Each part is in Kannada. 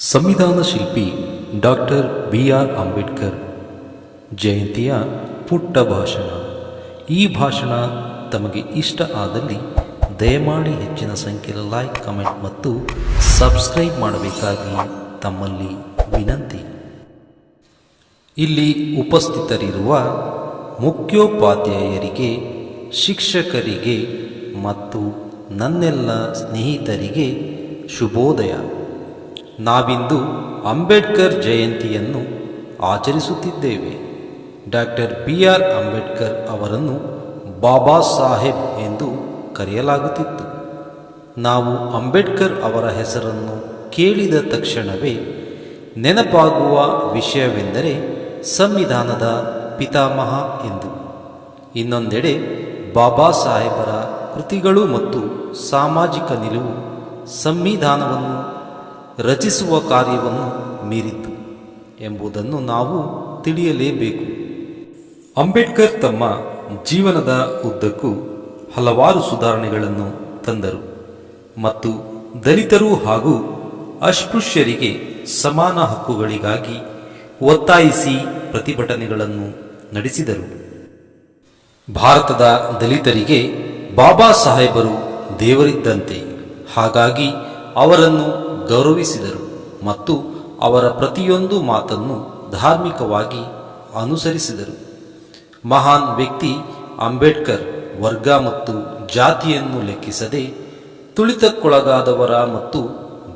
ಸಂವಿಧಾನ ಶಿಲ್ಪಿ ಡಾಕ್ಟರ್ ಬಿ ಆರ್ ಅಂಬೇಡ್ಕರ್ ಜಯಂತಿಯ ಪುಟ್ಟ ಭಾಷಣ. ಈ ಭಾಷಣ ತಮಗೆ ಇಷ್ಟ ಆದಲ್ಲಿ ದಯಮಾಡಿ ಹೆಚ್ಚಿನ ಸಂಖ್ಯೆಯ ಲೈಕ್ ಕಮೆಂಟ್ ಮತ್ತು ಸಬ್ಸ್ಕ್ರೈಬ್ ಮಾಡಬೇಕಾಗಿ ತಮ್ಮಲ್ಲಿ ವಿನಂತಿ. ಇಲ್ಲಿ ಉಪಸ್ಥಿತರಿರುವ ಮುಖ್ಯೋಪಾಧ್ಯಾಯರಿಗೆ, ಶಿಕ್ಷಕರಿಗೆ ಮತ್ತು ನನ್ನೆಲ್ಲ ಸ್ನೇಹಿತರಿಗೆ ಶುಭೋದಯ. ನಾವಿಂದು ಅಂಬೇಡ್ಕರ್ ಜಯಂತಿಯನ್ನು ಆಚರಿಸುತ್ತಿದ್ದೇವೆ. ಡಾಕ್ಟರ್ ಬಿ ಆರ್ ಅಂಬೇಡ್ಕರ್ ಅವರನ್ನು ಬಾಬಾ ಸಾಹೇಬ್ ಎಂದು ಕರೆಯಲಾಗುತ್ತಿತ್ತು. ನಾವು ಅಂಬೇಡ್ಕರ್ ಅವರ ಹೆಸರನ್ನು ಕೇಳಿದ ತಕ್ಷಣವೇ ನೆನಪಾಗುವ ವಿಷಯವೆಂದರೆ ಸಂವಿಧಾನದ ಪಿತಾಮಹ ಎಂದು. ಇನ್ನೊಂದೆಡೆ ಬಾಬಾ ಸಾಹೇಬರ ಕೃತಿಗಳು ಮತ್ತು ಸಾಮಾಜಿಕ ನಿಲುವು, ಸಂವಿಧಾನವನ್ನು ರಚಿಸುವ ಕಾರ್ಯವನ್ನು ಮೀರಿತು ಎಂಬುದನ್ನು ನಾವು ತಿಳಿಯಲೇಬೇಕು. ಅಂಬೇಡ್ಕರ್ ತಮ್ಮ ಜೀವನದ ಉದ್ದಕ್ಕೂ ಹಲವಾರು ಸುಧಾರಣೆಗಳನ್ನು ತಂದರು ಮತ್ತು ದಲಿತರು ಹಾಗೂ ಅಸ್ಪೃಶ್ಯರಿಗೆ ಸಮಾನ ಹಕ್ಕುಗಳಿಗಾಗಿ ಒತ್ತಾಯಿಸಿ ಪ್ರತಿಭಟನೆಗಳನ್ನು ನಡೆಸಿದರು. ಭಾರತದ ದಲಿತರಿಗೆ ಬಾಬಾ ಸಾಹೇಬರು ದೇವರಿದ್ದಂತೆ, ಹಾಗಾಗಿ ಅವರನ್ನು ಗೌರವಿಸಿದರು ಮತ್ತು ಅವರ ಪ್ರತಿಯೊಂದು ಮಾತನ್ನು ಧಾರ್ಮಿಕವಾಗಿ ಅನುಸರಿಸಿದರು. ಮಹಾನ್ ವ್ಯಕ್ತಿ ಅಂಬೇಡ್ಕರ್ ವರ್ಗ ಮತ್ತು ಜಾತಿಯನ್ನು ಲೆಕ್ಕಿಸದೆ ತುಳಿತಕ್ಕೊಳಗಾದವರ ಮತ್ತು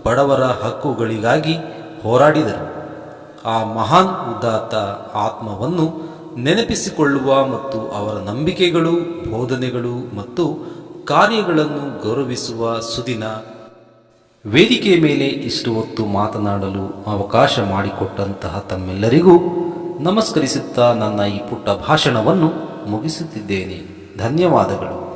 ಬಡವರ ಹಕ್ಕುಗಳಿಗಾಗಿ ಹೋರಾಡಿದರು. ಆ ಮಹಾನ್ ಉದಾತ್ತ ಆತ್ಮವನ್ನು ನೆನಪಿಸಿಕೊಳ್ಳುವ ಮತ್ತು ಅವರ ನಂಬಿಕೆಗಳು, ಬೋಧನೆಗಳು ಮತ್ತು ಕಾರ್ಯಗಳನ್ನು ಗೌರವಿಸುವ ಸುದಿನ ವೇದಿಕೆಯ ಮೇಲೆ ಇಷ್ಟು ಹೊತ್ತು ಮಾತನಾಡಲು ಅವಕಾಶ ಮಾಡಿಕೊಟ್ಟಂತಹ ತಮ್ಮೆಲ್ಲರಿಗೂ ನಮಸ್ಕರಿಸುತ್ತಾ ನನ್ನ ಈ ಪುಟ್ಟ ಭಾಷಣವನ್ನು ಮುಗಿಸುತ್ತಿದ್ದೇನೆ. ಧನ್ಯವಾದಗಳು.